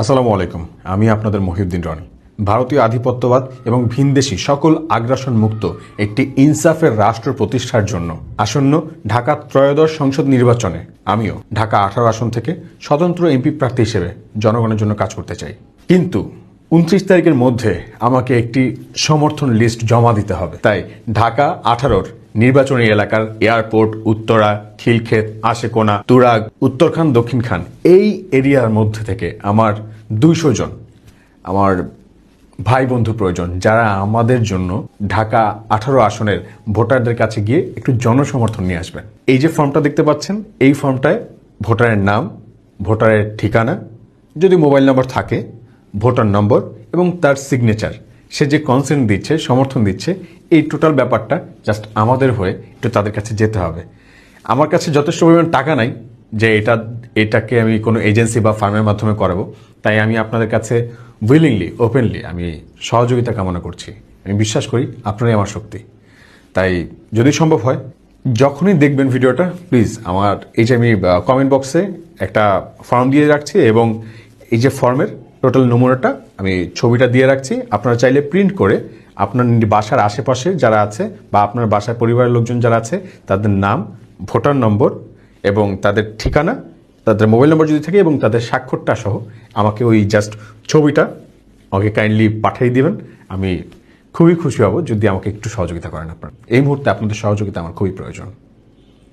আসসালামু আলাইকুম, আমি আপনাদের মহিউদ্দিন রনি। ভারতীয় আধিপত্যবাদ এবং ভিনদেশি সকল আগ্রাসন মুক্ত একটি ইনসাফের রাষ্ট্র প্রতিষ্ঠার জন্য আসন্ন ঢাকা ত্রয়োদশ সংসদ নির্বাচনে আমিও ঢাকা আঠারো আসন থেকে স্বতন্ত্র এমপি প্রার্থী হিসেবে জনগণের জন্য কাজ করতে চাই। কিন্তু উনত্রিশ তারিখের মধ্যে আমাকে একটি সমর্থন লিস্ট জমা দিতে হবে। তাই ঢাকা আঠারোর নির্বাচনী এলাকার এয়ারপোর্ট, উত্তরা, খিলক্ষেত, আশেকোনা, তুরাগ, উত্তরখান দক্ষিণ খান এই এরিয়ার মধ্যে থেকে আমার দুইশো জন, আমার ভাই বন্ধু প্রয়োজন, যারা আমাদের জন্য ঢাকা আঠারো আসনের ভোটারদের কাছে গিয়ে একটু জনসমর্থন নিয়ে আসবেন। এই যে ফর্মটা দেখতে পাচ্ছেন, এই ফর্মটায় ভোটারের নাম, ভোটারের ঠিকানা, যদি মোবাইল নম্বর থাকে, ভোটার নম্বর এবং তার সিগনেচার সে যে কনসেন্ট দিচ্ছে, সমর্থন দিচ্ছে, এই টোটাল ব্যাপারটা জাস্ট আমাদের হয়ে একটু তাদের কাছে যেতে হবে। আমার কাছে যথেষ্ট পরিমাণ টাকা নাই যে এটা, এটাকে আমি কোনো এজেন্সি বা ফার্মের মাধ্যমে করাবো। তাই আমি আপনাদের কাছে উইলিংলি ওপেনলি আমি সহযোগিতা কামনা করছি। আমি বিশ্বাস করি আপনারাই আমার শক্তি। তাই যদি সম্ভব হয়, যখনই দেখবেন ভিডিওটা প্লিজ আমার এই যে আমি কমেন্ট বক্সে একটা ফর্ম দিয়ে রাখছি এবং এই যে ফর্মের টোটাল নমুনাটা আমি ছবিটা দিয়ে রাখছি। আপনারা চাইলে প্রিন্ট করে আপনার বাসার আশেপাশে যারা আছে বা আপনার বাসার পরিবারের লোকজন যারা আছে, তাদের নাম, ভোটার নম্বর এবং তাদের ঠিকানা, তাদের মোবাইল নম্বর যদি থাকে এবং তাদের স্বাক্ষরটা সহ আমাকে ওই জাস্ট ছবিটা আমাকে কাইন্ডলি পাঠিয়ে দেবেন। আমি খুবই খুশি হব যদি আমাকে একটু সহযোগিতা করেন আপনার। এই মুহূর্তে আপনাদের সহযোগিতা আমার খুবই প্রয়োজন।